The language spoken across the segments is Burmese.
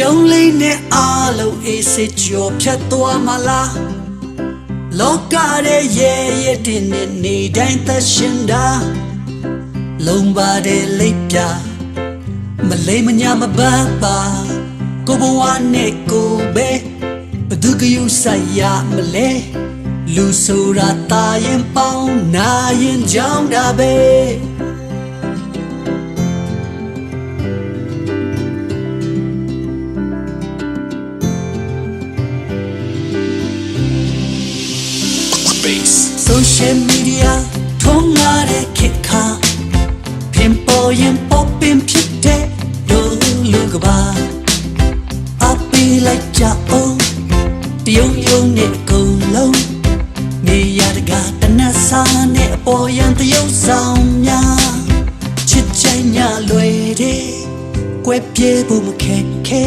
ပြုံးလေးနဲ့အားလုံးအေးစေကြော်ဖြတ်သွားမလားလောကရဲ့ရဲရဲတင်နေနေတိုင်းသက်ရှင်တာလုံးပါတဲ့လိပ်ပြမလိမ့်မညာမပန်းပါကိုဘဝနဲ့ကိုပဲဘသူကယူဆိုင်ရမလဲလူဆိုတာတာရင်ပေါင်းနာရင်ကြောင်းတာပဲ social media ထုံးလာတဲ့ခေတ်ခါပြင်ပေါ်ရင်ပေါ်ပင်ဖြစ်တဲ့ဒုလူကပါအပီလိုက်ကြအောင်တယုံယုံနဲ့အကုန်လုံးနေရတကတနတ်စာနဲ့အပေါ်ရန်တယုံဆောင်များချစ်ချိုင်ညာလွယ်တဲ့ကွယ်ပြေဖို့မခက်ခဲ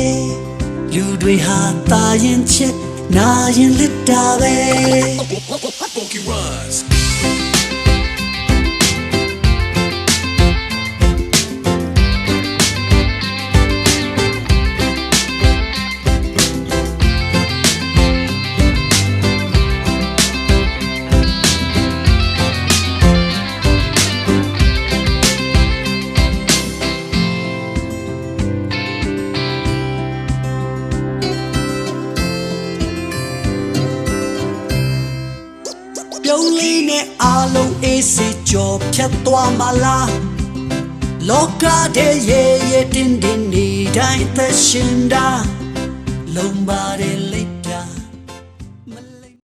လူတွေဟာတာရင်ချစ်နာရင်လစ်တာပဲ He runs. ပြုံးလေးနဲ့အားလုံးအေးစေကြော်ဖြတ်သွားမလားလောကတဲ့ရဲ့ရဲ့တင်းတင်းနေတိုင်းသက်ရှင်တာလုံးပါတဲ့